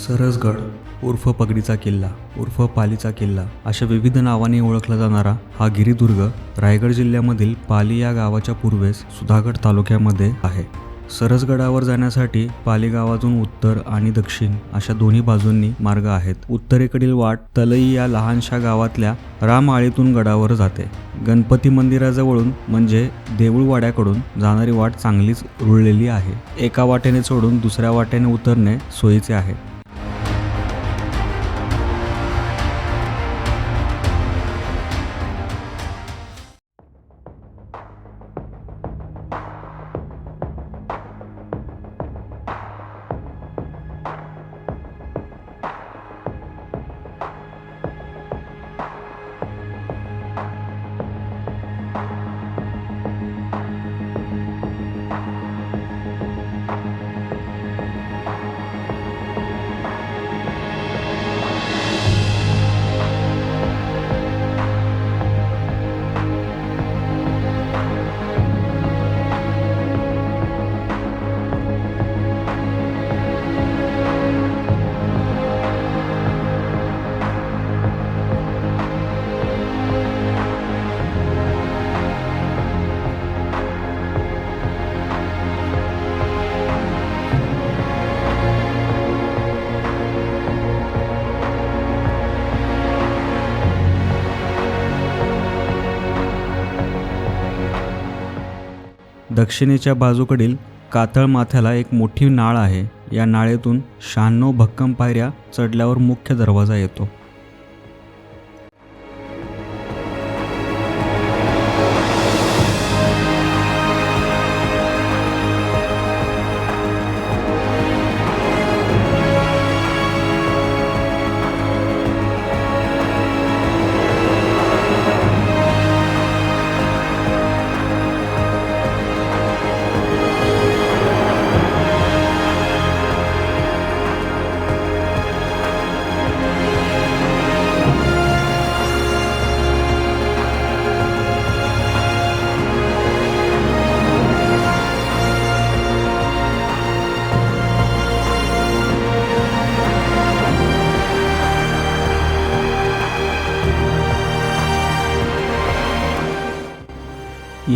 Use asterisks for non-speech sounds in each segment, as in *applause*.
सरसगड उर्फ पगडीचा किल्ला उर्फ पालीचा किल्ला अशा विविध नावाने ओळखला जाणारा हा गिरिदुर्ग रायगड जिल्ह्यामधील पाली या गावाच्या पूर्वेस सुधागड तालुक्यामध्ये आहे. सरसगडावर जाण्यासाठी पाली गावातून उत्तर आणि दक्षिण अशा दोन्ही बाजूंनी मार्ग आहेत. उत्तरेकडील वाट तलई या लहानशा गावातल्या रामआळीतून गडावर जाते. गणपती मंदिराजवळून म्हणजे देऊळवाड्याकडून जाणारी वाट चांगलीच रुळलेली आहे. एका वाटेने सोडून दुसऱ्या वाटेने उतरणे सोयीचे आहे. दक्षिणेच्या बाजूकडील कातळ माथ्याला एक मोठी नाळ आहे. या नाळेतून शहाण्णव भक्कम पायऱ्या चढल्यावर मुख्य दरवाजा येतो.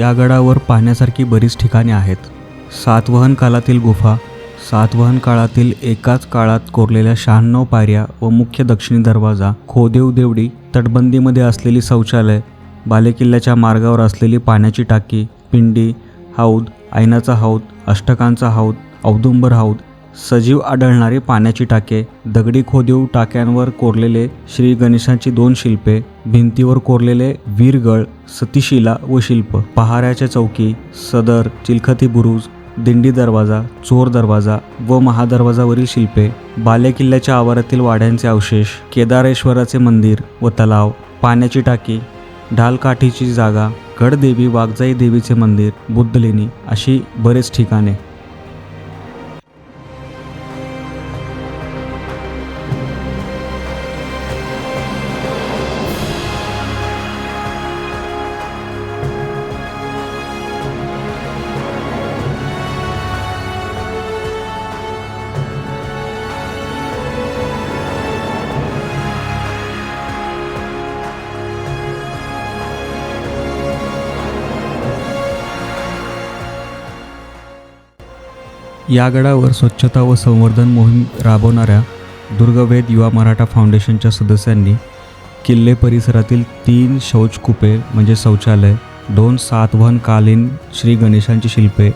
या गडावर पाहण्यासारखी बरीच ठिकाणे आहेत. सातवहन काळातील गुफा सातवहन काळातील एकाच काळात कोरलेल्या शहाण्णव पायऱ्या व मुख्य दक्षिणी दरवाजा खोदेव देवडी तटबंदीमध्ये असलेली शौचालय बालेकिल्ल्याच्या मार्गावर असलेली पाण्याची टाकी पिंडी हौद ऐनाचा हौद अष्टकांचा हौद औदुंबर हौद सजीव आढळणारी पाण्याची टाके दगडी खोदीव टाक्यांवर कोरलेले श्री गणेशांची दोन शिल्पे भिंतीवर कोरलेले वीरगळ सतीशिला व शिल्प पहाऱ्याच्या चौकी सदर चिलखती बुरुज दिंडी दरवाजा चोर दरवाजा व महादरवाजावरील शिल्पे बालेकिल्ल्याच्या आवारातील वाड्यांचे अवशेष केदारेश्वराचे मंदिर व तलाव पाण्याची टाकी ढालकाठीची जागा गडदेवी वाघजाई देवीचे मंदिर बुद्धलेणी अशी बरेच ठिकाणे. या गडावर स्वच्छता व संवर्धन मोहीम राबवणाऱ्या दुर्गवेद युवा मराठा फाउंडेशनच्या सदस्यांनी किल्ले परिसरातील तीन शौचकुपे म्हणजे शौचालय दोन सातवहनकालीन श्री गणेशांची शिल्पे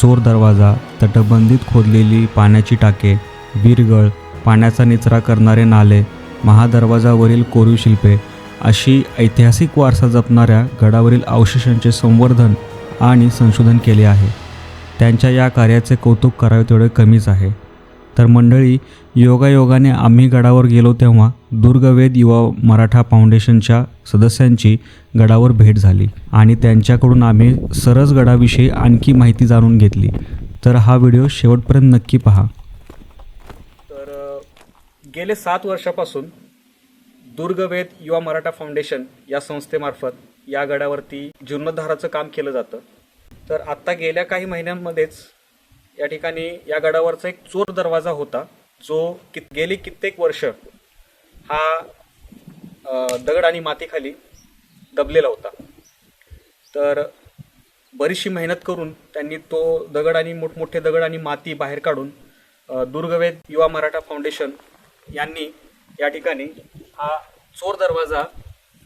चोर दरवाजा तटबंदीत खोदलेली पाण्याची टाके वीरगळ पाण्याचा निचरा करणारे नाले महादरवाजावरील कोरीव शिल्पे अशी ऐतिहासिक वारसा जपणाऱ्या गडावरील अवशेषांचे संवर्धन आणि संशोधन केले आहे. त्यांच्या या कार्याचे कौतुक करावे तेवढे कमीच आहे. तर मंडळी योगायोगाने आम्ही गडावर गेलो तेव्हा दुर्गवेद युवा मराठा फाउंडेशनच्या सदस्यांची गडावर भेट झाली आणि त्यांच्याकडून आम्ही सरस गडाविषयी आणखी माहिती जाणून घेतली. तर हा व्हिडिओ शेवटपर्यंत नक्की पहा. तर गेले सात वर्षापासून दुर्गवेद युवा मराठा फाउंडेशन या संस्थेमार्फत या गडावरती जीर्णोद्धाराचं काम केलं जातं. तर आत्ता गेल्या काही महिन्यांमध्येच या ठिकाणी या गडावरचा एक चोर दरवाजा होता जो कि गेली कित्येक वर्ष हा दगड आणि मातीखाली दबलेला होता. तर बरीचशी मेहनत करून त्यांनी तो दगड आणि मोठमोठे दगड आणि माती बाहेर काढून दुर्गवेद युवा मराठा फाउंडेशन यांनी या ठिकाणी हा चोर दरवाजा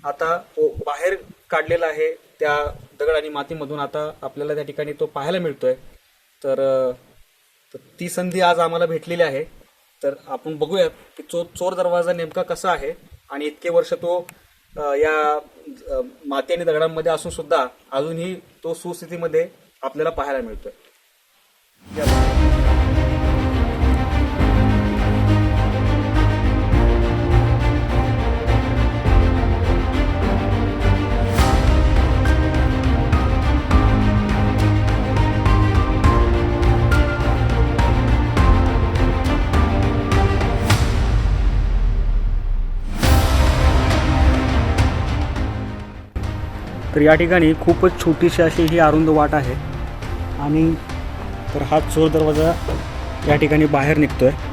आता हो-, बाहेर काढलेला आहे. त्या दगड आणि मातीमधून आता आपल्याला त्या ठिकाणी तो पाहायला मिळतोय. तर तर ती संधी आज आम्हाला भेटलेली आहे. तर आपण बघूयात की चो चोर दरवाजा नेमका कसा आहे आणि इतके वर्ष तो या माती आणि दगडांमध्ये असून सुद्धा अजूनही तो सुस्थितीमध्ये आपल्याला पाहायला मिळतोय. तर या ठिकाणी खूपच छोटीशी अशी ही अरुंद वाट आहे. आणि तर हा चोर दरवाजा या ठिकाणी बाहेर निघतो आहे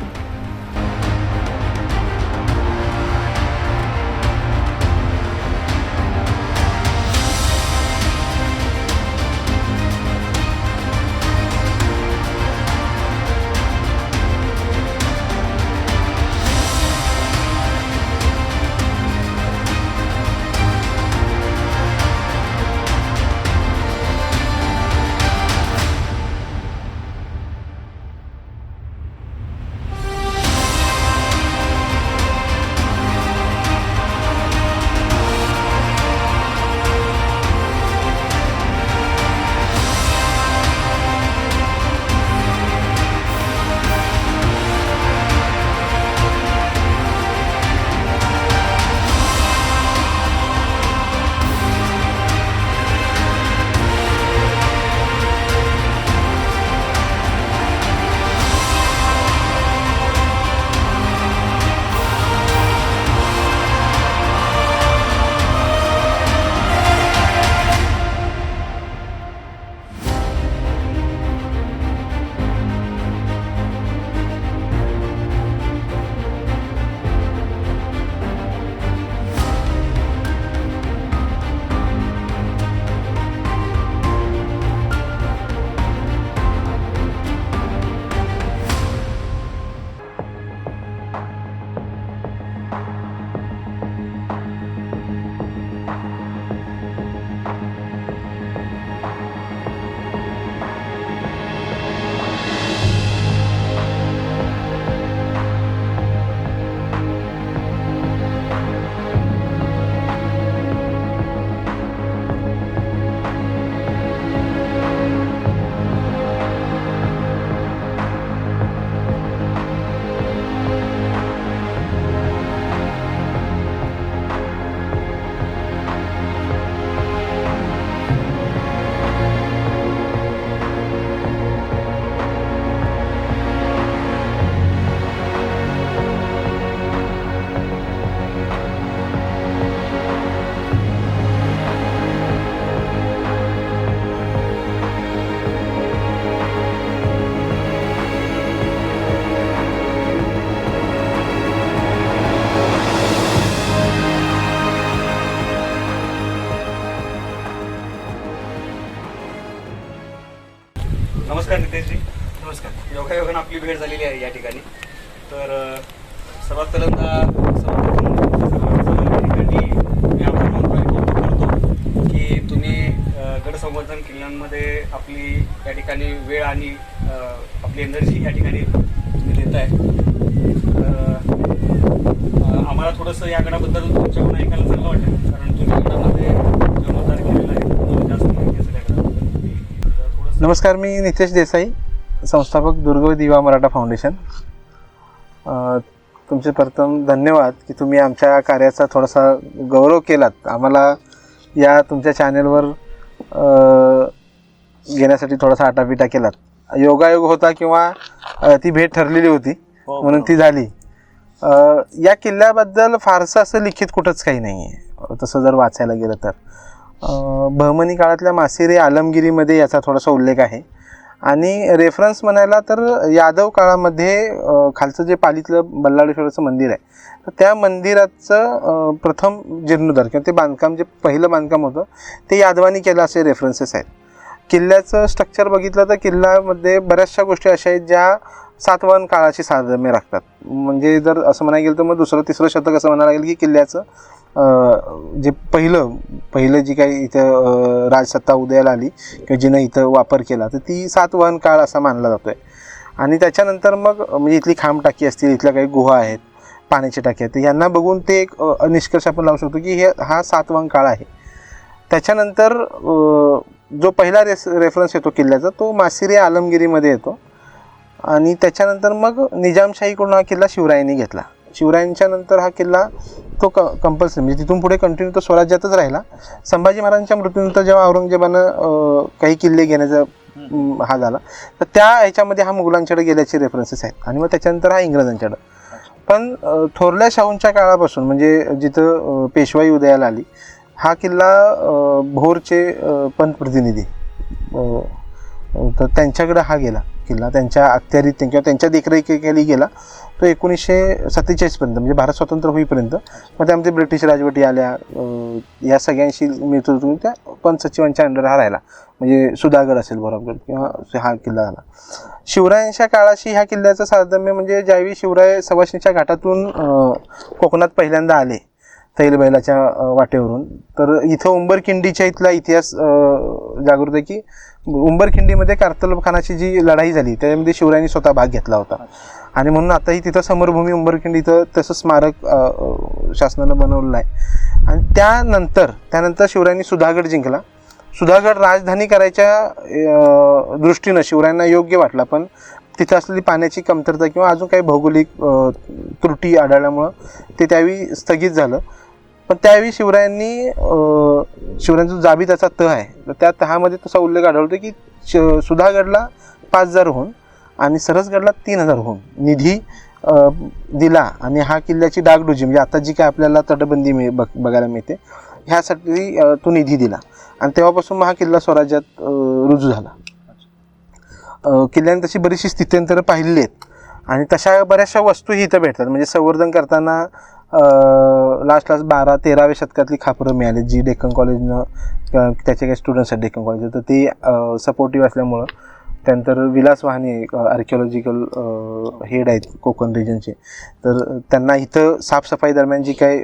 संवर्धन किल्ल्यांमध्ये आपली या ठिकाणी वेळ आणि आपली एनर्जी या ठिकाणी तुम्ही आहे. आम्हाला थोडंसं या गणाबद्दल तुमच्याकडून ऐकायला चांगलं वाटेल कारण तुम्ही गणामध्ये जीर्णोद्धार केलेला आहे. जास्त माहिती असेल नमस्कार मी नितेश देसाई संस्थापक दुर्गव दिवा मराठा फाउंडेशन. तुमचे प्रथम धन्यवाद की तुम्ही आमच्या कार्याचा थोडासा गौरव केलात. आम्हाला या तुमच्या चॅनेलवर घेण्यासाठी थोडासा आटापिटा केलात. योगायोग होता किंवा ती भेट ठरलेली होती हो, म्हणून ती झाली. या किल्ल्याबद्दल फारसं असं लिखित कुठंच काही नाही आहे तसं जर वाचायला गेलं तर. बहमनी काळातल्या मासिरे आलमगिरीमध्ये याचा थोडासा उल्लेख आहे. आणि रेफरन्स म्हणायला तर यादव काळामध्ये खालचं जे पालीतलं बल्लाळेश्वराचं मंदिर आहे त्या मंदिराचं प्रथम जीर्णोद्धार किंवा ते बांधकाम जे पहिलं बांधकाम होतं ते यादवानी केलं असे रेफरन्सेस आहेत. किल्ल्याचं स्ट्रक्चर बघितलं तर किल्ल्यामध्ये बऱ्याचशा गोष्टी अशा आहेत ज्या सातवाहन काळाशी साधम्य राखतात. म्हणजे जर असं म्हणायला गेलं तर मग दुसरं तिसरं शतक असं म्हणायला लागेल की किल्ल्याचं जे पहिलं पहिलं जी काही इथं राजसत्ता उदयाला आली किंवा जिनं इथं वापर केला तर ती सातवाहन काळ असा मानला जातो आहे आणि त्याच्यानंतर मग म्हणजे इथली खांब टाकी असतील इथल्या काही गुहा आहेत पाण्याची टाकी आहेत तर यांना बघून ते एक निष्कर्ष आपण लावू शकतो की हे हा सातवाहन काळ आहे. त्याच्यानंतर जो पहिला रेस रेफरन्स येतो किल्ल्याचा तो मासिरी आलमगिरीमध्ये येतो. आणि त्याच्यानंतर मग निजामशाहीकडून हा किल्ला शिवरायांनी घेतला. शिवरायांच्या नंतर हा किल्ला तो क कंपल्सरी म्हणजे तिथून पुढे कंटिन्यू तो स्वराज्यातच राहिला. संभाजी महाराजांच्या मृत्यूनंतर जेव्हा औरंगजेबानं काही किल्ले घेण्याचा हा झाला तर त्या ह्याच्यामध्ये हा मुघलांच्याकडे गेल्याचे रेफरन्सेस आहेत. आणि मग त्याच्यानंतर हा इंग्रजांच्याकडं. पण थोरल्या शाहूंच्या काळापासून म्हणजे जिथं पेशवाई उदयाला आली हा किल्ला भोरचे पंतप्रतिनिधी तर त्यांच्याकडे हा गेला किल्ला. त्यांच्या अखत्यारीत किंवा त्यांच्या देखरेखीखाली गेला. तो एकोणीसशे सत्तेचाळीसपर्यंत म्हणजे भारत स्वतंत्र होईपर्यंत. मग त्यामध्ये ब्रिटिश राजवटी आल्या या सगळ्यांशी मिळतो तुम्ही त्या पण सचिवांच्या अंडर हा राहिला. म्हणजे सुधागड असेल बरोबर किंवा हा किल्ला झाला. शिवरायांच्या काळाशी ह्या किल्ल्याचं साधम्य म्हणजे ज्यावेळी शिवराय सवाष्णीच्या घाटातून कोकणात पहिल्यांदा आले तैलबैलाच्या वाटेवरून तर इथं उंबरखिंडीच्या इथला इतिहास जागृत आहे की उंबरखिंडीमध्ये कार्तलब खानाची जी लढाई झाली त्यामध्ये शिवरायांनी स्वतः भाग घेतला होता. आणि म्हणून आताही तिथं समरभूमी उंबरखिंड इथं तसं स्मारक शासनानं बनवलेलं आहे. आणि त्यानंतर त्यानंतर शिवरायांनी सुधागड जिंकला. सुधागड राजधानी करायच्या दृष्टीनं शिवरायांना योग्य वाटला पण तिथं असलेली पाण्याची कमतरता किंवा अजून काही भौगोलिक त्रुटी आढळल्यामुळं ते त्यावेळी स्थगित झालं. पण त्यावेळी शिवरायांनी शिवरायांचा जाबी त्याचा तह आहे तर त्या तहामध्ये तसा उल्लेख आढळतो की सुधागडला पाच हजार होऊन आणि सरसगडला तीन हजार होऊन निधी दिला. आणि हा किल्ल्याची डागडुजी म्हणजे आता जी काय आपल्याला तटबंदी मिळ बघ बघायला मिळते ह्यासाठी तो निधी दिला. आणि तेव्हापासून मग हा किल्ला स्वराज्यात रुजू झाला. किल्ल्याने तशी बरीचशी स्थित्यंतरं पाहिलेली आहेत. आणि तशा बऱ्याचशा वस्तूही इथं भेटतात. म्हणजे संवर्धन करताना लास्ट लास्ट बारा तेराव्या शतकातली खापरं मिळाली. जी डेक्कन कॉलेजनं त्याचे काही स्टुडंट्स आहेत डेक्कन कॉलेजचे तर ते सपोर्टिव्ह असल्यामुळं त्यानंतर विलास वाहने आर्किओलॉजिकल हेड आहेत कोकण रिजनचे तर त्यांना इथं साफसफाई दरम्यान जी काही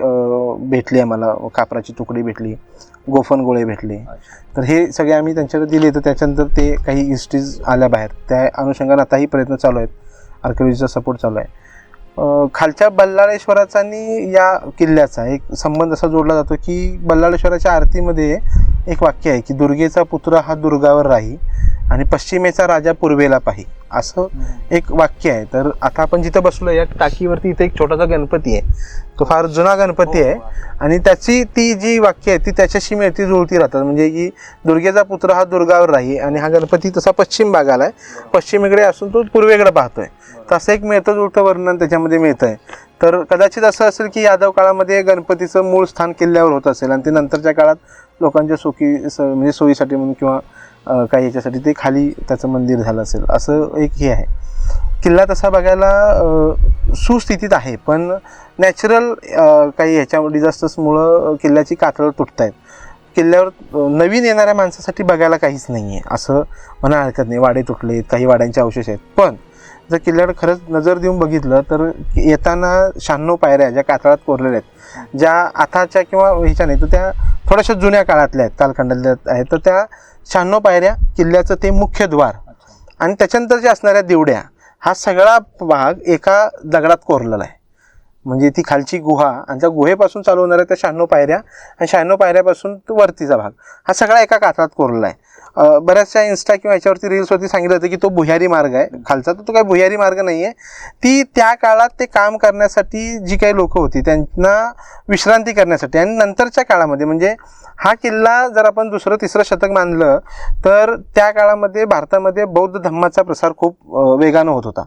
भेटली आम्हाला कापराची तुकडी भेटली गोफन गोळे भेटले. तर हे सगळे आम्ही त्यांच्याकडे दिले. तर त्याच्यानंतर ते काही हिस्ट्रीज आल्या बाहेर. त्या अनुषंगाने आताही प्रयत्न चालू आहेत. आर्किओलॉजीचा सपोर्ट चालू आहे. खालच्या बल्लाळेश्वराचा आणि या किल्ल्याचा एक संबंध असा जोडला जातो की बल्लाळेश्वराच्या आरतीमध्ये एक वाक्य आहे की दुर्गेचा पुत्र हा दुर्गावर राही. आणि पश्चिमेचा राजा पूर्वेला पाही. असं एक वाक्य आहे. तर आता आपण जिथं बसलो या टाकीवरती इथे एक छोटासा गणपती आहे. तो फार जुना गणपती आहे. आणि त्याची ती जी वाक्य आहे ती त्याच्याशी मिळती जुळती राहतात. म्हणजे की दुर्गेचा पुत्र हा दुर्गावर राही आणि हा गणपती तसा पश्चिम भागाला आहे. पश्चिमेकडे असून तो पूर्वेकडे पाहतोय. तर असं एक मिळतं जुळतं वर्णन त्याच्यामध्ये मिळतं आहे तर कदाचित असं असेल की यादव काळामध्ये गणपतीचं मूळ स्थान किल्ल्यावर होत असेल आणि ते नंतरच्या काळात लोकांच्या सोयी स- म्हणजे सोयीसाठी म्हणून किंवा काही याच्यासाठी? ते खाली त्याचं मंदिर झालं असेल. असं एक हे आहे. किल्ला तसा बघायला सुस्थितीत आहे पण नॅचरल काही ह्याच्या डिझास्टर्समुळं किल्ल्याची कातळ तुटत आहेत किल्ल्यावर नवीन येणाऱ्या माणसासाठी बघायला काहीच नाही आहे असं म्हणा हरकत नाही. वाडे तुटले काही वाड्यांचे अवशेष आहेत. पण जर किल्ल्यावर खरंच नजर देऊन बघितलं तर येताना शहाण्णव पायऱ्या ज्या कातळात कोरलेल्या आहेत ज्या आताच्या किंवा ह्याच्या नाही तर त्या थोड्याशा जुन्या काळातल्या आहेत कालखंडातल्या आहेत तर त्या शहाण्णव पायऱ्या किल्ल्याचं ते मुख्य द्वार. आणि त्याच्यानंतर जे असणाऱ्या दिवड्या हा सगळा भाग एका दगडात कोरलेला आहे. म्हणजे ती खालची गुहा आणि त्या गुहेपासून चालू होणाऱ्या त्या शहाण्णव पायऱ्या आणि शहाण्णव पायऱ्यापासून तो वरतीचा भाग हा सगळा एका कात्रात कोरलेला आहे. बऱ्याचशा इन्स्टा किंवा याच्यावरती रील्सवरती सांगितलं होतं की तो भुयारी मार्ग आहे. खालचा तर तो काही भुयारी मार्ग नाही आहे ती त्या काळात ते काम करण्यासाठी जी काही लोकं होती त्यांना विश्रांती करण्यासाठी आणि नंतरच्या काळामध्ये म्हणजे हा किल्ला जर आपण दुसरं तिसरं शतक मानलं तर त्या काळामध्ये भारतामध्ये बौद्ध धम्माचा प्रसार खूप वेगानं होत होता.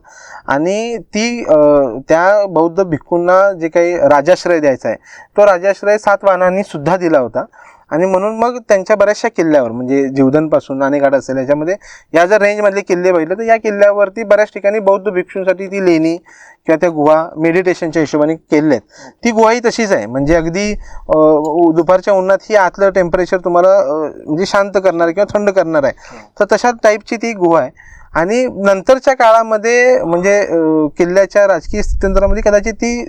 आणि ती त्या बौद्ध भिक्खूंना जे काही राजाश्रय द्यायचा आहे तो राजाश्रय सात वाहनांनी सुद्धा दिला होता. आणि म्हणून मग त्यांच्या बऱ्याचशा किल्ल्यावर म्हणजे जीवधनपासून नाणेघाट असेल याच्यामध्ये या जर रेंजमधले किल्ले बघितले तर या किल्ल्यावरती बऱ्याच ठिकाणी बौद्ध भिक्षूंसाठी ती लेणी किंवा त्या गुहा मेडिटेशनच्या हिशोबाने केलेल्या आहेत ती गुहाही तशीच आहे. म्हणजे अगदी दुपारच्या उन्हात ही आतलं टेम्परेचर तुम्हाला म्हणजे शांत करणार किंवा थंड करणार आहे. तर तशा टाईपची ती गुहा आहे. आणि नंतरच्या काळामध्ये म्हणजे किल्ल्याच्या राजकीय स्थित्यंतरामध्ये कदाचित ती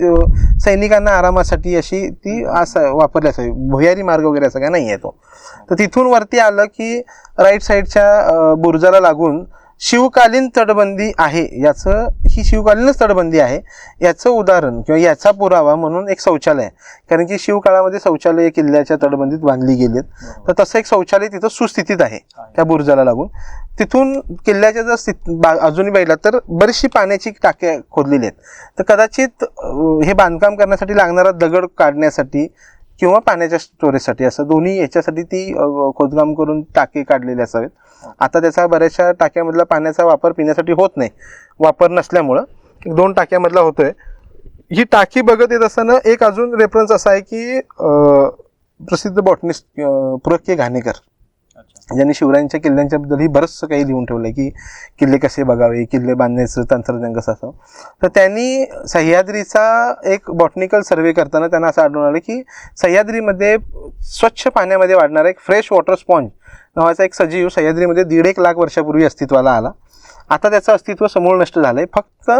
सैनिकांना आरामासाठी अशी ती असं वापरली असावी. भुयारी मार्ग वगैरे असा काय नाही आहे तो. तर तिथून वरती आलं की राईट साईडच्या बुरुजाला लागून शिवकालीन तटबंदी आहे. याचं ही शिवकालीनच तटबंदी आहे. याचं उदाहरण किंवा याचा पुरावा म्हणून एक शौचालय आहे. कारण की शिवकाळामध्ये शौचालय किल्ल्याच्या तटबंदीत बांधली गेलीत. तर तसं एक शौचालय तिथं सुस्थितीत आहे त्या बुरुजाला लागून. तिथून किल्ल्याच्या जर स्थित बा अजूनही पाहिला तर बरीचशी पाण्याची टाके खोदलेली आहेत. तर कदाचित हे बांधकाम करण्यासाठी लागणारा दगड काढण्यासाठी किंवा पाण्याच्या स्टोरेजसाठी असं दोन्ही याच्यासाठी ती खोदकाम करून टाके काढलेले असावेत. आता त्याचा बऱ्याचशा टाक्यामधला पाण्याचा वापर पिण्यासाठी होत नाही. वापर नसल्यामुळं दोन टाक्यामधला होतोय. ही टाकी बघत येत असताना एक अजून रेफरन्स असा आहे की प्रसिद्ध बॉटनिस्ट पुरक के घाणेकर ज्यांनी शिवरायांच्या किल्ल्यांच्याबद्दलही बरंचसं काही लिहून ठेवलं की किल्ले कसे बघावे किल्ले बांधण्याचं तंत्रज्ञान कसं असावं. तर त्यांनी सह्याद्रीचा एक बॉटनिकल सर्वे करताना त्यांना असं आढळून आलं की सह्याद्रीमध्ये स्वच्छ पाण्यामध्ये वाढणारा एक फ्रेश वॉटर स्पॉन्ज नावाचा एक सजीव सह्याद्रीमध्ये दीड एक लाख वर्षापूर्वी अस्तित्वाला आला. आता त्याचं अस्तित्व समूळ नष्ट झालं आहे फक्त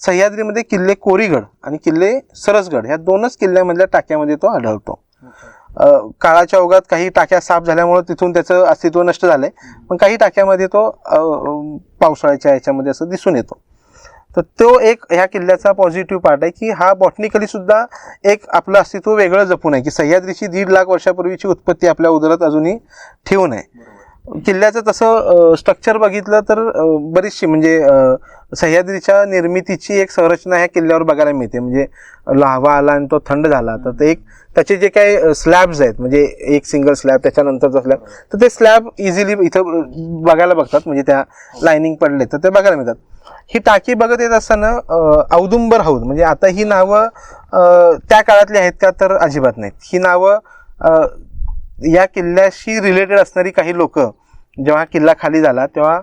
सह्याद्रीमध्ये किल्ले कोरीगड आणि किल्ले सरसगड ह्या दोनच किल्ल्यामधल्या टाक्यामध्ये तो आढळतो. काळाच्या ओघात काही टाक्या साफ झाल्यामुळे तिथून त्याचं अस्तित्व नष्ट झालंय. पण काही टाक्यामध्ये तो पावसाळ्याच्या ह्याच्यामध्ये असं दिसून येतो. तर तो एक ह्या किल्ल्याचा पॉझिटिव्ह पार्ट आहे की हा बॉटनिकली सुद्धा एक आपलं अस्तित्व वेगळं जपून आहे की सह्याद्रीची दीड लाख वर्षापूर्वीची उत्पत्ती आपल्या उदरात अजूनही ठेवून आहे. किल्ल्याचं तसं स्ट्रक्चर बघितलं तर बरीचशी म्हणजे सह्याद्रीच्या निर्मितीची एक संरचना ह्या किल्ल्यावर बघायला मिळते. म्हणजे लावा आला आणि तो थंड झाला. तर ते एक त्याचे जे काही स्लॅब्स आहेत म्हणजे एक सिंगल स्लॅब त्याच्यानंतरचा स्लॅब तर ते स्लॅब इझिली इथं बघायला बघतात. म्हणजे त्या लाईनिंग पडले तर ते बघायला मिळतात. ही टाकी बघत येत असताना औदुंबर हौद म्हणजे आता ही नावं त्या काळातली आहेत का तर अजिबात नाहीत. ही नावं या किल्ल्याशी रिलेटेड असणारी काही लोक जेव्हा किल्ला खाली झाला तेव्हा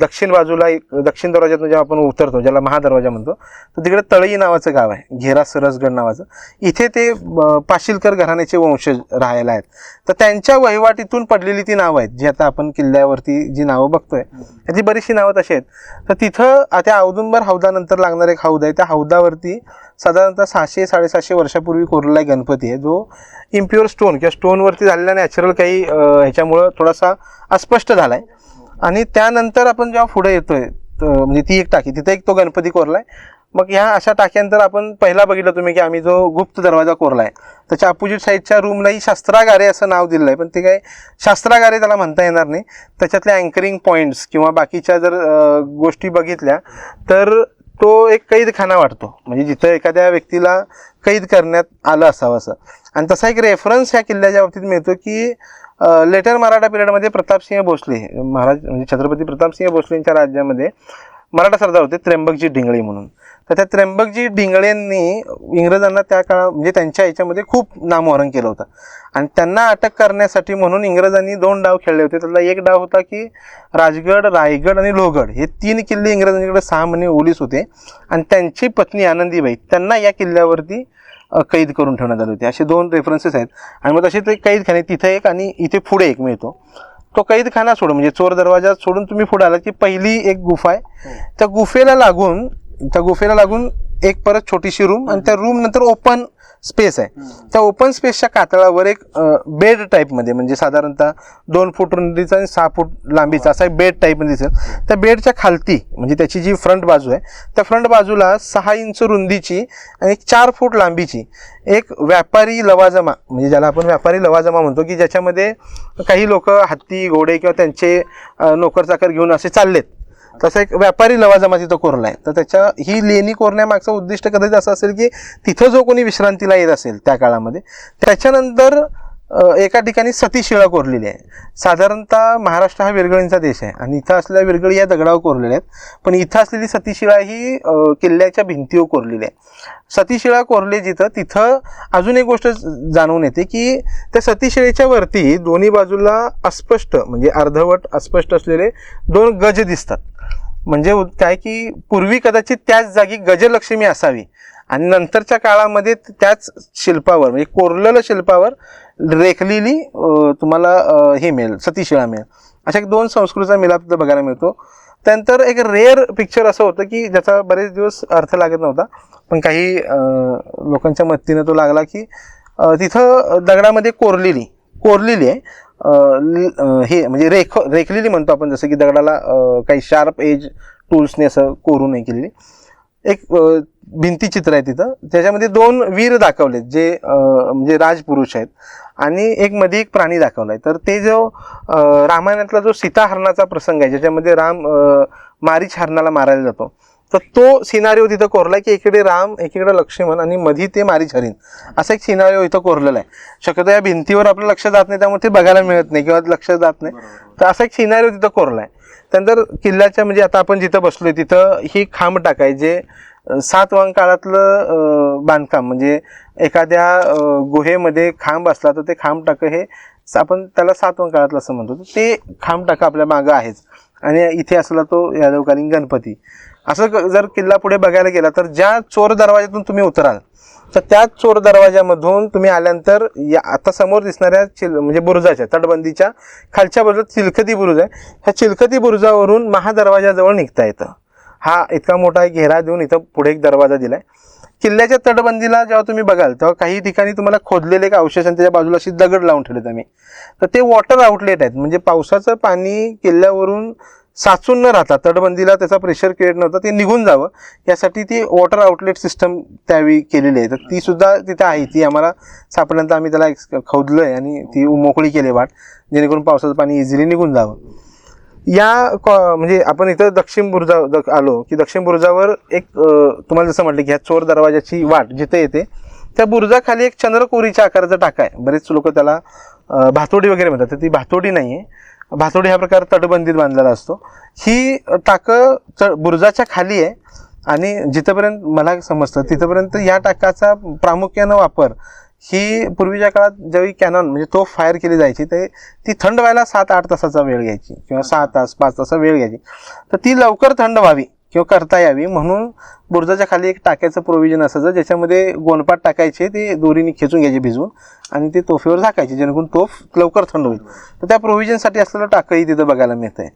दक्षिण बाजूला एक दक्षिण दरवाज्यातून जेव्हा आपण उतरतो ज्याला महादरवाजा म्हणतो तर तिकडे तळई नावाचं गाव आहे घेरा सरसगड नावाचं. इथे ते पाशिलकर पाशीलकर घराण्याचे वंशज राहायला आहेत. तर त्यांच्या वहिवाटीतून पडलेली ती नावं आहेत जी आता आपण किल्ल्यावरती जी नावं बघतोय त्याची बरीचशी नावं तशी आहेत. तर तिथं आता औदुंबर हौदानंतर लागणार एक हौद आहे त्या हौदावरती साधारणतः सहाशे साडेसहाशे वर्षापूर्वी कोरलेला एक गणपती आहे जो इम्प्युअर स्टोन किंवा स्टोनवरती झालेला नॅचरल काही ह्याच्यामुळं थोडासा अस्पष्ट झाला आहे आणि त्यानंतर आपण जेव्हा पुढे येतोय आहे म्हणजे ती एक टाकी तिथे एक तो गणपती कोरला आहे मग ह्या अशा टाक्यांतर आपण पहिला बघितलं तुम्ही की आम्ही जो गुप्त दरवाजा कोरला आहे त्याच्या अपोजिट साईडच्या रूमलाही शास्त्रागारे असं नाव दिलेलं आहे पण ते काय शास्त्रागारे त्याला म्हणता येणार नाही. त्याच्यातले अँकरिंग पॉईंट्स किंवा बाकीच्या जर गोष्टी बघितल्या तर तो एक कैदखाना वाटतो. म्हणजे जिथं एखाद्या व्यक्तीला कैद करण्यात आलं असावं असं. आणि तसा एक रेफरन्स ह्या किल्ल्याच्या बाबतीत मिळतो की लेटर मराठा पिरियडमध्ये प्रतापसिंह भोसले महाराज म्हणजे छत्रपती प्रतापसिंह भोसले यांच्या राज्यामध्ये मराठा सरदार होते त्र्यंबकजी ढिंगळे म्हणून. तर त्या त्र्यंबकजी ढिंगळेंनी इंग्रजांना त्या काळा म्हणजे त्यांच्या याच्यामध्ये खूप नामोहरण केलं होतं. आणि त्यांना अटक करण्यासाठी म्हणून इंग्रजांनी दोन डाव खेळले होते. त्यातला एक डाव होता की राजगड रायगड आणि लोहगड. हे तीन किल्ले इंग्रजांकडे सहा महिने ओलीस होते. आणि त्यांची पत्नी आनंदीबाई त्यांना या किल्ल्यावरती कैद करून ठेवण्यात आले होते. असे दोन रेफरन्सेस आहेत. आणि मग तसे ते कैदखाने तिथे एक आणि इथे पुढे एक मिळतो. तो कैदखाना सोडून म्हणजे चोर दरवाजा सोडून तुम्ही पुढे आला की पहिली एक गुफा आहे. त्या गुफेला लागून त्या गुफेला लागून एक परत छोटीशी रूम आणि त्या रूम नंतर ओपन स्पेस आहे. त्या ओपन स्पेसच्या कातळावर एक बेड टाईपमध्ये म्हणजे साधारणतः दोन फूट रुंदीचा आणि सहा फूट लांबीचा असा एक बेड टाईपमध्ये दिसेल. त्या बेडच्या खालती म्हणजे त्याची जी फ्रंट बाजू आहे त्या फ्रंट बाजूला सहा इंच रुंदीची आणि एक चार फूट लांबीची एक व्यापारी लवाजमा म्हणजे ज्याला आपण व्यापारी लवाजमा म्हणतो की ज्याच्यामध्ये काही लोक हत्ती घोडे किंवा त्यांचे नोकर चाकर घेऊन असे चाललेत. तसं एक व्यापारी लवाजमा तिथं कोरला आहे. तर त्याच्या ही लेणी कोरण्यामागचं उद्दिष्ट कदाचित असं असेल की तिथं जो कोणी विश्रांतीला येत असेल त्या काळामध्ये त्याच्यानंतर एका ठिकाणी सतीशिळा कोरलेली आहे. साधारणतः महाराष्ट्र हा विरगळींचा देश आहे आणि इथं असलेल्या विरगळी या दगडावर कोरलेल्या आहेत. पण इथं असलेली सतीशिळा ही किल्ल्याच्या भिंतीवर कोरलेली आहे. सतीशिळा कोरली जिथं तिथं अजून एक गोष्ट जाणवून येते की त्या सतीशिळेच्या वरती दोन्ही बाजूला अस्पष्ट म्हणजे अर्धवट अस्पष्ट असलेले दोन गज दिसतात. म्हणजे काय की पूर्वी कदाचित त्याच जागी गजलक्ष्मी असावी. आणि नंतरच्या काळामध्ये त्याच शिल्पावर म्हणजे कोरलेलं शिल्पावर रेखलेली तुम्हाला हे मिळेल सतीशिळा मिळेल. अशा दोन संस्कृतीचा मिलाप बघायला मिळतो. त्यानंतर एक रेअर पिक्चर असं होतं की ज्याचा बरेच दिवस अर्थ लागत नव्हता. पण काही लोकांच्या मदतीनं तो लागला की तिथं दगडामध्ये कोरलेली कोरलेली आहे. हे म्हणजे रेख रेखलेली म्हणतो आपण जसं की दगडाला काही शार्प एज टूल्सने असं कोरू नाही केलेली. एक भिंती भिंतीचित्र आहे तिथं. त्याच्यामध्ये दोन वीर दाखवलेत जे म्हणजे राजपुरुष आहेत. आणि एक मध्ये एक प्राणी दाखवलाय. तर ते जो रामायणातला जो सीताहरणाचा प्रसंग आहे ज्याच्यामध्ये राम मारीच हरणाला मारायला जातो तर तो सिनारिओ तिथं कोरलाय की इकडे राम एकीकडे लक्ष्मण आणि मधी ते मारीच हरिण असा एक सिनारिओ इथं कोरलेला आहे. शक्यतो या भिंतीवर आपलं लक्ष जात नाही त्यामुळे ते बघायला मिळत नाही किंवा लक्ष जात नाही. तर असा एक सिनारिओ तिथं कोरलाय. त्यानंतर किल्ल्याच्या म्हणजे आता आपण जिथं बसलोय तिथं ही खांब टाकाय जे अ, सातवाहन काळातलं बांधकाम म्हणजे एखाद्या गुहेमध्ये खांब असला तर ते खांब टाकं हे आपण त्याला सातवाहन काळातलं असं म्हणतो. तर ते खांब टाकं आपल्या मागं आहेच. आणि इथे असला तो यादवकालीन गणपती. असं क- जर किल्ला पुढे बघायला गेला तर ज्या चोर दरवाज्यातून तुम्ही उतराल तर त्याच चोर दरवाजामधून तुम्ही आल्यानंतर या आता समोर दिसणाऱ्या चिल म्हणजे बुरुजाच्या तटबंदीच्या खालच्या बाजूला चिलखती बुरुज आहे. ह्या चिलखती बुरुजावरून महादरवाजाजवळ निघता येतं. हा इतका मोठा एक घेरा देऊन इथं पुढे एक दरवाजा दिला आहे किल्ल्याच्या तटबंदीला जेव्हा तुम्ही बघाल तेव्हा काही ठिकाणी तुम्हाला खोदलेले एक अवशेष आणि त्याच्या बाजूला अशी दगड लावून ठेवले तुम्ही तर ते वॉटर आउटलेट आहेत. म्हणजे पावसाचं पाणी किल्ल्यावरून साचून न राहता तटबंदीला त्याचा प्रेशर क्रिएट नव्हता ते निघून जावं. यासाठी ती वॉटर आउटलेट सिस्टम त्यावेळी केलेली आहे. तर ती सुद्धा तिथे आहे. ती आम्हाला सापडल्यानंतर आम्ही त्याला एक खोदलंय आणि ती मोकळी केली वाट. जेणेकरून पावसाचं पाणी इझिली निघून जावं. या कॉ- म्हणजे आपण इथं दक्षिण बुरुजा दक आलो की दक्षिण बुरुजावर एक तुम्हाला जसं म्हटलं की ह्या चोर दरवाजाची वाट जिथे येते त्या बुरुजाखाली एक चंद्रकोरीच्या आकाराचा टाका आहे. बरेच लोक त्याला भातोडी वगैरे म्हणतात. तर ती भातोडी नाही आहे भातोडी हा प्रकार तटबंदीत बांधलेला असतो. ही टाकं च बुरुजाच्या खाली आहे आणि जिथंपर्यंत मला समजतं तिथंपर्यंत या टाकाचा प्रामुख्यानं वापर ही पूर्वीच्या काळात ज्यावेळी कॅनॉन म्हणजे तो फायर केली जायची ते ती थंड व्हायला सात आठ तासाचा वेळ घ्यायची किंवा सहा तास पाच तासा वेळ घ्यायची. तर ती लवकर थंड व्हावी. किंवा करता यावी म्हणून बुरजाच्या खाली एक टाक्याचं प्रोव्हिजन असायचं ज्याच्यामध्ये गोनपाट टाकायचे ते दोरीने खेचून घ्यायचे भिजवून आणि ते तोफेवर झाकायचे जेणेकरून तोफ लवकर थंड होईल. तर त्या प्रोव्हिजनसाठी असलेलं टाकंही तिथं बघायला मिळतंय.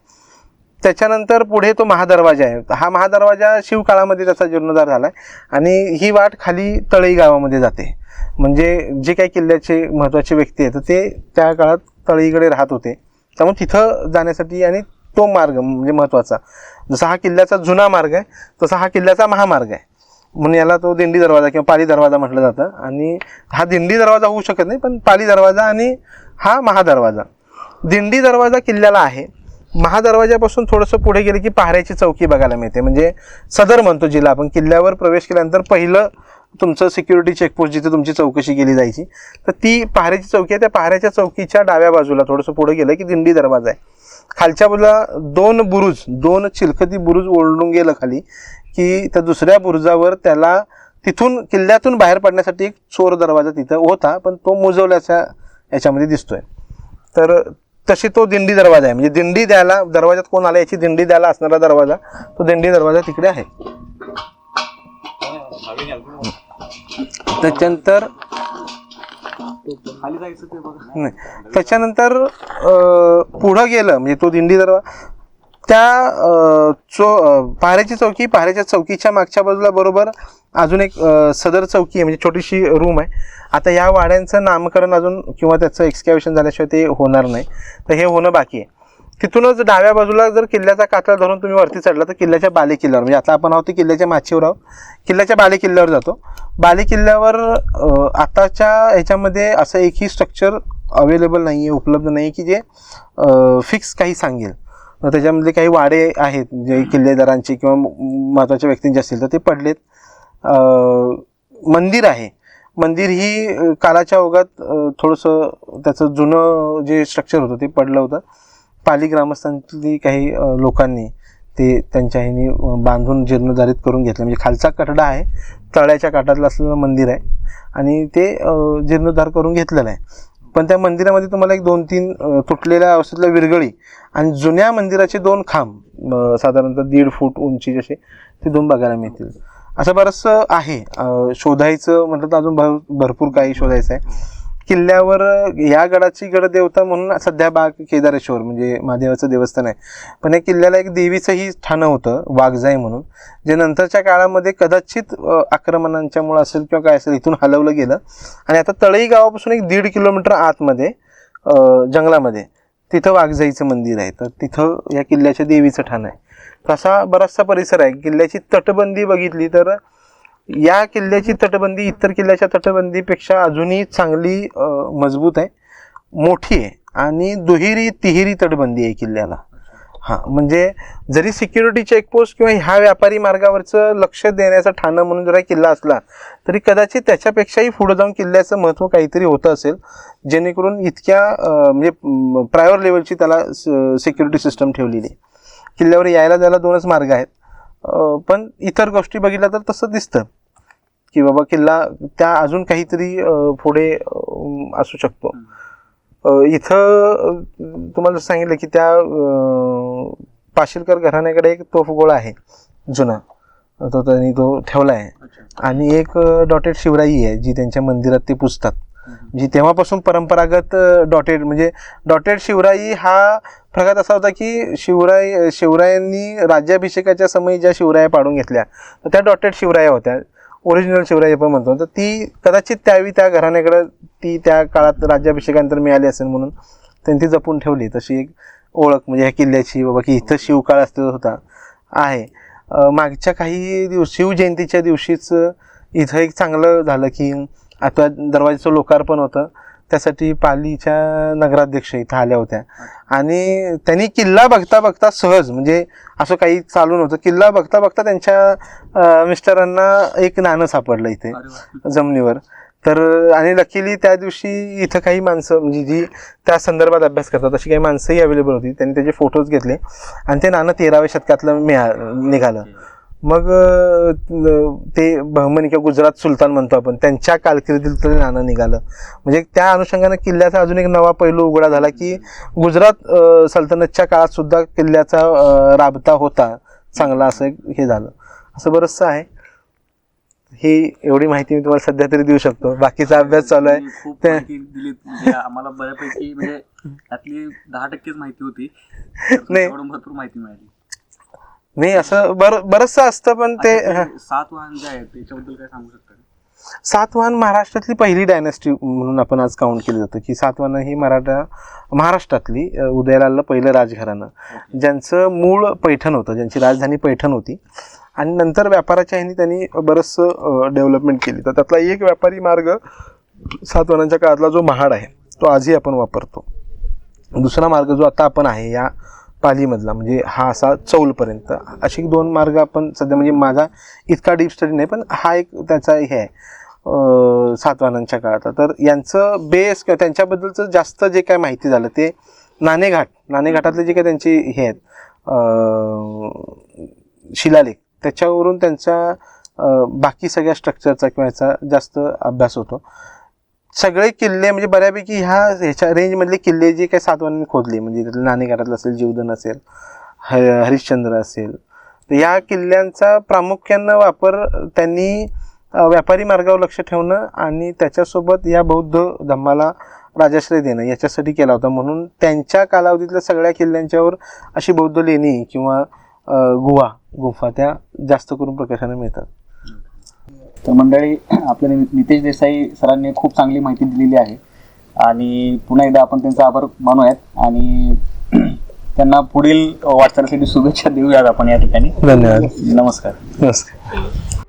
त्याच्यानंतर पुढे तो महादरवाजा आहे. हा महादरवाजा शिवकाळामध्ये त्याचा जीर्णोद्धार झाला आहे आणि ही वाट खाली तळई गावामध्ये जाते. म्हणजे जे काही किल्ल्याचे महत्त्वाचे व्यक्ती आहेत तर ते त्या काळात तळईकडे राहत होते. त्यामुळे तिथं जाण्यासाठी आणि तो मार्ग म्हणजे महत्त्वाचा जसा हा किल्ल्याचा जुना मार्ग आहे तसा हा किल्ल्याचा महामार्ग आहे. म्हणून याला तो दिंडी दरवाजा किंवा पाली दरवाजा म्हटलं जातं. आणि हा दिंडी दरवाजा होऊ शकत नाही पण पाली दरवाजा आणि हा महादरवाजा. दिंडी दरवाजा किल्ल्याला आहे. महादरवाजापासून थोडंसं पुढे गेले की पहाऱ्याची चौकी बघायला मिळते. म्हणजे सदर म्हणतो जिला आपण किल्ल्यावर प्रवेश केल्यानंतर पहिलं तुमचं सिक्युरिटी चेकपोस्ट जिथे तुमची चौकशी केली जायची तर ती पहाऱ्याची चौकी आहे. त्या पहाऱ्याच्या चौकीच्या डाव्या बाजूला थोडंसं पुढे गेलं की दिंडी दरवाजा आहे. खालच्या बाजूला दोन बुरुज दोन चिलखती बुरुज ओढून गेलं खाली की त्या दुसऱ्या बुरुजावर त्याला तिथून किल्ल्यातून बाहेर पडण्यासाठी एक चोर दरवाजा तिथं होता पण तो मुजवल्याच्या याच्यामध्ये दिसतोय तर तशी तो दिंडी दरवाजा आहे म्हणजे दिंडी द्यायला दरवाजात कोण आला याची दिंडी द्यायला असणारा दरवाजा तो दिंडी दरवाजा तिकडे आहे त्याच्यानंतर नाही. त्याच्यानंतर अं, पुढं गेलं म्हणजे तो दिंडी दरवाजा त्या अं, चौ अं, पहाऱ्याची चौकी पहाऱ्याच्या चौकीच्या मागच्या बाजूला बरोबर अजून एक अं, सदर चौकी आहे म्हणजे छोटीशी रूम आहे. आता या वाड्यांचं नामकरण अजून किंवा त्याचं एक्सकॅव्हेशन झाल्याशिवाय ते होणार नाही. तर हे होणं बाकी आहे. तिथूनच डाव्या बाजूला जर किल्ल्याचा कातळा धरून तुम्ही वरती चढला तर किल्ल्याच्या बाले किल्ल्यावर म्हणजे आता आपण आहोत ते किल्ल्याच्या माचीवर आहोत. किल्ल्याच्या बाले किल्ल्यावर जातो. बाले किल्ल्यावर आताच्या ह्याच्यामध्ये असं एकही स्ट्रक्चर अवेलेबल नाही आहे उपलब्ध नाही की जे फिक्स काही सांगेल. त्याच्यामध्ये त्याच्यामधले काही वाडे आहेत जे किल्लेदारांचे किंवा महत्त्वाच्या व्यक्तींचे असतील तर ते पडलेत. मंदिर आहे. मंदिर ही काळाच्या कालाच्या ओघात थोडंसं त्याचं जुनं जे स्ट्रक्चर होतं ते पडलं होतं. पाली ग्रामस्थांतली काही लोकांनी ते त्यांच्या ह्यानी बांधून जीर्णोद्धारित करून घेतलं. म्हणजे खालचा कठडा आहे तळ्याच्या काठातलं असलेलं मंदिर आहे आणि ते जीर्णोद्धार करून घेतलेलं आहे. पण त्या मंदिरामध्ये तुम्हाला एक दोन तीन तुटलेल्या अवस्थेतल्या विरगळी आणि जुन्या मंदिराचे दोन खांब साधारणतः दीड फूट उंची जसे ते दोन बघायला मिळतील. असं बरंचसं आहे. शोधायचं म्हटलं तर अजून भर भरपूर काही शोधायचं आहे. किल्ल्यावर ह्या गडाची गडदेवता म्हणून सध्या बाग केदारेश्वर म्हणजे महादेवाचं देवस्थान आहे. पण या किल्ल्याला एक देवीचंही ठाणं होतं वाघजाई म्हणून जे नंतरच्या काळामध्ये कदाचित आक्रमणांच्यामुळे आक्रमणांच्यामुळं असेल किंवा काय असेल इथून हलवलं गेलं. आणि आता तळई गावापासून एक दीड किलोमीटर आतमध्ये जंगलामध्ये तिथं वाघजाईचं मंदिर आहे. तर तिथं या किल्ल्याच्या देवीचं ठाणं आहे. तर असा बराचसा परिसर आहे. किल्ल्याची तटबंदी बघितली तर या किल्ल्याची तटबंदी इतर किल्ल्याच्या तटबंदीपेक्षा अजूनही चांगली मजबूत आहे. मोठी आहे. आणि दुहेरी तिहेरी तटबंदी आहे किल्ल्याला. हां म्हणजे जरी सिक्युरिटी चेकपोस्ट किंवा ह्या व्यापारी मार्गावरचं लक्ष देण्याचं ठाणं म्हणून जरा किल्ला असला तरी कदाचित त्याच्यापेक्षाही पुढं जाऊन किल्ल्याचं महत्त्व काहीतरी होतं असेल. जेणेकरून इतक्या म्हणजे प्रायवर लेवलची त्याला सिक्युरिटी सिस्टम ठेवलेली आहे. किल्ल्यावर यायला जायला दोनच मार्ग आहेत. पण इतर गोष्टी बघितल्या तर तसं दिसतं. की बाबा किल्ला त्या अजून काहीतरी पुढे असू शकतो. इथं तुम्हाला सांगितलं की त्या पाशीलकर घराण्याकडे एक तोफगोळा आहे जुना. तो त्यांनी तो ठेवला आहे आणि एक डॉटेड शिवराई आहे जी त्यांच्या मंदिरात ते पुजतात जी तेव्हापासून परंपरागत डॉटेड म्हणजे डॉटेड शिवराई हा प्रघात असा होता की शिवराय शिवरायांनी राज्याभिषेकाच्या समयी ज्या शिवराया पाडून घेतल्या तर त्या डॉटेड शिवराया होत्या. ओरिजिनल शिवराई आपण म्हणतो. तर ती कदाचित त्यावेळी त्या घराण्याकडे ती त्या काळात राज्याभिषेकानंतर मिळाली असेल म्हणून त्यांनी ती जपून ठेवली. तशी एक ओळख म्हणजे ह्या किल्ल्याची बाबा की इथं शिवकाळ अस्तित्वात होता आहे. मागच्या काही दिवस शिवजयंतीच्या दिवशीच इथं एक चांगलं झालं की आता दरवाजाचं लोकार्पण होतं. त्यासाठी पालीच्या नगराध्यक्ष इथं आल्या होत्या. आणि त्यांनी किल्ला बघता बघता सहज म्हणजे असं काही चालू नव्हतं. किल्ला बघता बघता त्यांच्या मिस्टरांना एक नाणं सापडलं इथे जमिनीवर. तर आणि लकीली त्या दिवशी इथं काही माणसं म्हणजे जी त्या संदर्भात अभ्यास करतात अशी काही माणसंही अवेलेबल होती. त्यांनी त्याचे फोटोज घेतले. आणि ते नाणं तेराव्या शतकातलं मिळा निघालं. मग ते बहमनी किंवा गुजरात सुलतान म्हणतो आपण त्यांच्या कारकिर्दीत ते नाणं निघालं. म्हणजे त्या अनुषंगानं किल्ल्याचा अजून एक नवा पैलू उघडा झाला की गुजरात सल्तनतच्या काळात सुद्धा किल्ल्याचा राबता होता. चांगला असं हे झालं. असं बरंचसं आहे. ही एवढी माहिती मी तुम्हाला सध्या तरी देऊ शकतो. बाकीचा अभ्यास चालू आहे. ते- म्हणजे आम्हाला बऱ्यापैकी म्हणजे त्यातली दहा टक्केच माहिती होती. *laughs* नाही. माहिती मिळाली. नाही असं बर बरंचसं असतं पण ते सात वाहन जे आहेत त्याच्याबद्दल काय सांगू शकता? सातवाहन महाराष्ट्रातली पहिली डायनेस्टी म्हणून आपण आज काउंट केलं जातं की सातवाहन ही मराठा महाराष्ट्रातली उदयाला पहिलं राजघराणं. ज्यांचं मूळ पैठण होतं ज्यांची राजधानी पैठण होती. आणि नंतर व्यापाराच्या ह्यानी त्यांनी बरंचसं डेव्हलपमेंट केली. तर त्यातला एक व्यापारी मार्ग सातवाहनांच्या काळातला जो महाड आहे तो आजही आपण वापरतो. दुसरा मार्ग जो आता आपण आहे या पालीमधला म्हणजे हा असा चौलपर्यंत. अशी दोन मार्ग आपण सध्या म्हणजे माझा इतका डीप स्टडी नाही पण हा एक त्याचा हे आहे सातवानांच्या सातवाहनांच्या काळातला. तर यांचं बेस किंवा त्यांच्याबद्दलचं जास्त जे काय माहिती झालं ते नाणेघाट नाणेघाटातले जे काय त्यांची हे आहेत शिलालेख त्याच्यावरून त्यांचा बाकी सगळ्या स्ट्रक्चरचा किंवा याचा जास्त अभ्यास होतो. सगळे किल्ले म्हणजे बऱ्यापैकी ह्या ह्याच्या रेंजमधले किल्ले जे काही सातवांनी खोदले म्हणजे त्यातलं नाणेघाटातलं असेल जीवदन असेल ह हरिश्चंद्र असेल तर या किल्ल्यांचा प्रामुख्यानं वापर त्यांनी व्यापारी मार्गावर लक्ष ठेवणं आणि त्याच्यासोबत या बौद्ध धम्माला राजाश्रय देणं याच्यासाठी केला होता. म्हणून त्यांच्या कालावधीतल्या सगळ्या किल्ल्यांच्यावर अशी बौद्ध लेणी किंवा गुहा गुफा त्या जास्त करून प्रकाशाने मिळतात. तर मंडळी *clears throat* आपल्या नितेश देसाई सरांनी खूप चांगली माहिती दिलेली आहे. आणि पुन्हा एकदा आपण त्यांचा आभार मानूयात. आणि *clears throat* त्यांना पुढील वाटचालीसाठी शुभेच्छा देऊयात आपण या ठिकाणी. धन्यवाद. नमस्कार. नमस्कार.